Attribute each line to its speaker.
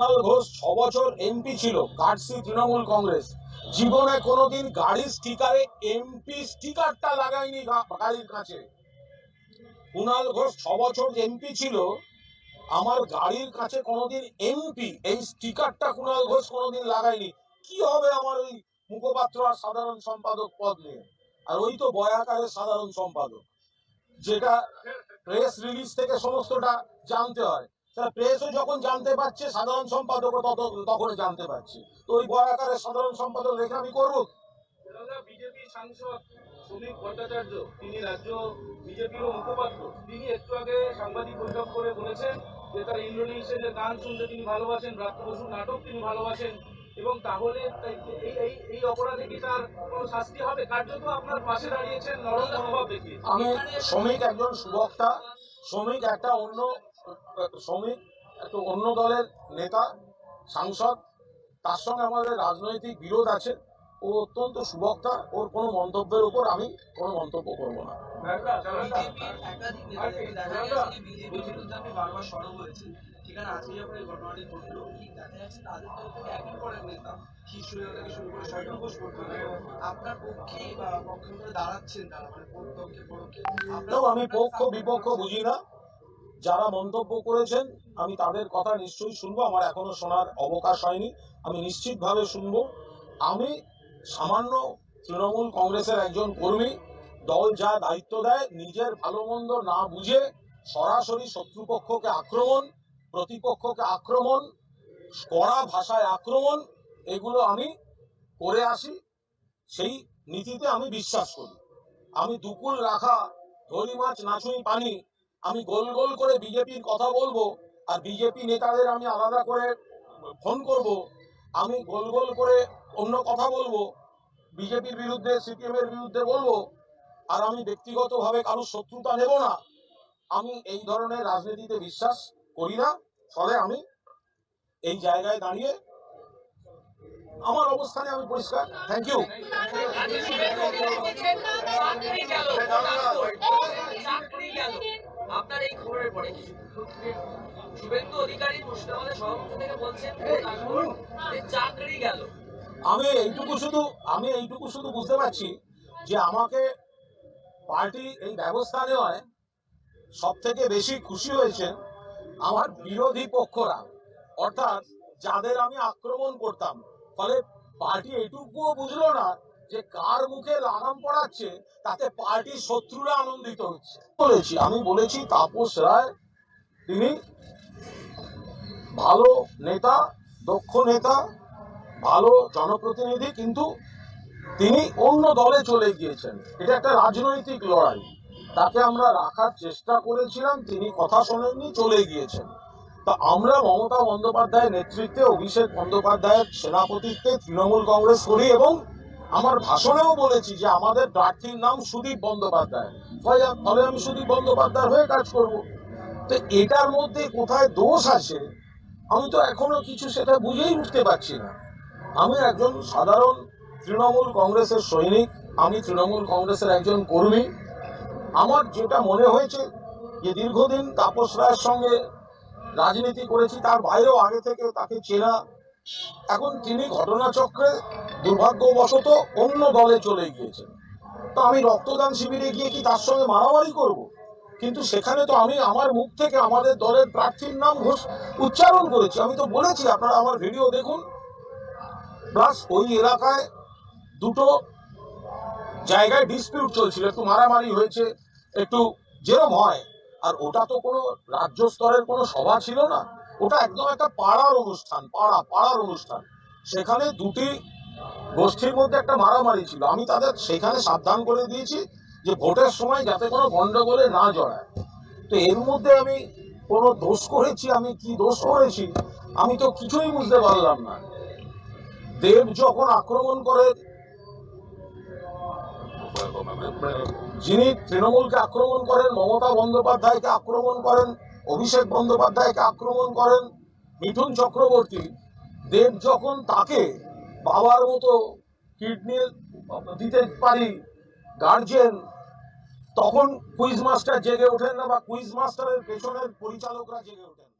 Speaker 1: কুণাল ঘোষ ছ বছর এমপি ছিল কাটসি তৃণমূল কংগ্রেস। জীবনে কোনোদিন গাড়ির স্টিকারে এমপি স্টিকারটা লাগায়নি গাড়ির কাছে। ঘোষ ছ বছর এমপি ছিল, আমার গাড়ির কাছে কোনোদিন এমপি, এই স্টিকারটা কুণাল ঘোষ কোনোদিন লাগায়নি। কি হবে আমার ওই মুখপাত্র আর সাধারণ সম্পাদক পদ নিয়ে? আর ওই তো বয়াকারের সাধারণ সম্পাদক, যেটা প্রেস রিলিজ থেকে সমস্তটা জানতে হয়। প্রেসও যখন জানতে পারছে সাধারণ সম্পাদকও তত তখন জানতে পারছে। তো ওই সাধারণ সম্পাদক রেখে আমি করব?
Speaker 2: বিজেপি সাংসদ শ্রমিক ভট্টাচার্য তিনি রাজ্য বিজেপির মুখপাত্র। তিনি একটু আগে সাংবাদিক বৈঠক করে বলেছেন যে তার যে গান শুনতে তিনি ভালোবাসেন ব্রাত্য বসুর নাটক তিনি ভালোবাসেন এবং তাহলে এই এই এই অপরাধে কি তার কোনো শাস্তি হবে? কার্যত আপনার পাশে দাঁড়িয়েছেন নরম মনোভাব দেখিয়ে
Speaker 1: আমি শ্রমিক একজন সুবক্তা শ্রমিক একটা অন্য শ্রমিক একটা অন্য দলের নেতা সাংসদ তার সঙ্গে আমাদের রাজনৈতিক বিরোধ আছে। ও অত্যন্ত সুবক্তা ওর কোনো মন্তব্যের উপর আমি কোনো মন্তব্য করব না।
Speaker 3: মানে
Speaker 1: আমি পক্ষ বিপক্ষ বুঝি না। যারা মন্তব্য করেছেন, আমি তাদের কথা নিশ্চয়ই শুনব। আমার এখনও শোনার অবকাশ হয়নি। আমি নিশ্চিতভাবে শুনব। আমি সামান্য তৃণমূল কংগ্রেসের একজন কর্মী। দল যা দায়িত্ব দেয়, নিজের ভালো মন্দ না বুঝে সরাসরি শত্রুপক্ষকে আক্রমণ, প্রতিপক্ষকে আক্রমণ, কড়া ভাষায় আক্রমণ, এগুলো আমি করে আসি। সেই নীতিতে আমি বিশ্বাস করি। আমি দুকুল রাখা ধরি মাছ নাচুই পানি আমি গোল গোল করে বিজেপির কথা বলব আর বিজেপি নেতাদের আমি আলাদা করে ফোন করব। আমি গোল গোল করে অন্য কথা বলব। বিজেপির বিরুদ্ধে সিপিএম এর বিরুদ্ধে বলব। আর আমি ব্যক্তিগতভাবে কারোর শত্রুতা নেব না। আমি এই ধরনের রাজনীতিতে বিশ্বাস করি না। ফলে আমি এই জায়গায় দাঁড়িয়ে আমার অবস্থানে আমি পরিষ্কার। থ্যাংক ইউ
Speaker 4: আপনার এই খবরের পরে শুভেন্দু অধিকারী মুর্শিদাবাদের সভাপতি থেকে বলছেন যে চাকরি গেল।
Speaker 1: আমি এইটুকু শুধু আমি এইটুকু শুধু বুঝতে পারছি যে আমাকে পার্টি এই ব্যবস্থা নেওয়ায় সব থেকে বেশি খুশি হয়েছে আমার বিরোধী পক্ষরা। অর্থাৎ যাদের আমি আক্রমণ করতাম ফলে পার্টি এইটুকুও বুঝলো না যে কার মুখে লাগাম পড়াচ্ছে, তাতে পার্টির শত্রুরা আনন্দিত হচ্ছে। বলেছি, আমি বলেছি, তাপস রায়, তিনি ভালো নেতা, দক্ষ নেতা, ভালো জনপ্রতিনিধি, কিন্তু তিনি অন্য দলে চলে গিয়েছেন। এটা একটা রাজনৈতিক লড়াই। তাকে আমরা রাখার চেষ্টা করেছিলাম, তিনি কথা শোনেননি, চলে গিয়েছেন। তা আমরা মমতা বন্দ্যোপাধ্যায়ের নেতৃত্বে, অভিষেক বন্দ্যোপাধ্যায়ের সেনাপতিত্বে তৃণমূল কংগ্রেস করি এবং আমার ভাষণেও বলেছি যে আমাদের প্রার্থীর নাম সুদীপ বন্দ্যোপাধ্যায়। ফলে আমি সুদীপ বন্দ্যোপাধ্যায় হয়ে কাজ করব। তো এটার মধ্যে কোথায় দোষ আছে, আমি তো এখনও কিছু সেটা বুঝেই উঠতে পারছি না। আমি একজন সাধারণ তৃণমূল কংগ্রেসের সৈনিক, আমি তৃণমূল কংগ্রেসের একজন কর্মী। আমার যেটা মনে হয়েছে যে দীর্ঘদিন তাপস রায়ের সঙ্গে রাজনীতি করেছি, তার বাইরেও আগে থেকে তাকে চেনা। এখন তিনি ঘটনাচক্রে দুর্ভাগ্যবশত অন্য দলে চলে গিয়েছেন তো আমি রক্তদান শিবিরে গিয়ে কি তার সঙ্গে মারামারি করব? কিন্তু সেখানে তো আমি আমার মুখ থেকে আমাদের দলের প্রার্থীর নাম ঘোষ উচ্চারণ করেছি। আমি তো বলেছি, আপনারা আমার ভিডিও দেখুন। প্লাস ওই এলাকায় দুটো জায়গায় ডিসপিউট চলছিল। একটু মারামারি হয়েছে, একটু যেরম হয়। আর ওটা তো কোনো রাজ্য স্তরের কোনো সভা ছিল না। ওটা একদম একটা পাড়ার অনুষ্ঠান, পাড়া, পাড়ার অনুষ্ঠান। সেখানে দুটি গোষ্ঠীর মধ্যে একটা মারামারি ছিল। আমি তাদের সেখানে সাবধান করে দিয়েছি যে ভোটের সময় যাতে কোনো গন্ডগোলে না জড়ায়। তো এর মধ্যে আমি কোনো দোষ করেছি, আমি কি দোষ করেছি, আমি তো কিছুই বুঝতে পারলাম না। দেব যখন আক্রমণ করে, যিনি তৃণমূলকে আক্রমণ করেন, মমতা বন্দ্যোপাধ্যায়কে আক্রমণ করেন, অভিষেক বন্দ্যোপাধ্যায়কে আক্রমণ করেন, মিঠুন চক্রবর্তী, দেব যখন তাকে বাবার মতো কিডনি দিতে পারি গার্জেন তখন কুইজ মাস্টার জেগে ওঠেন না বা কুইজ মাস্টারের পেছনের পরিচালকরা জেগে ওঠেন।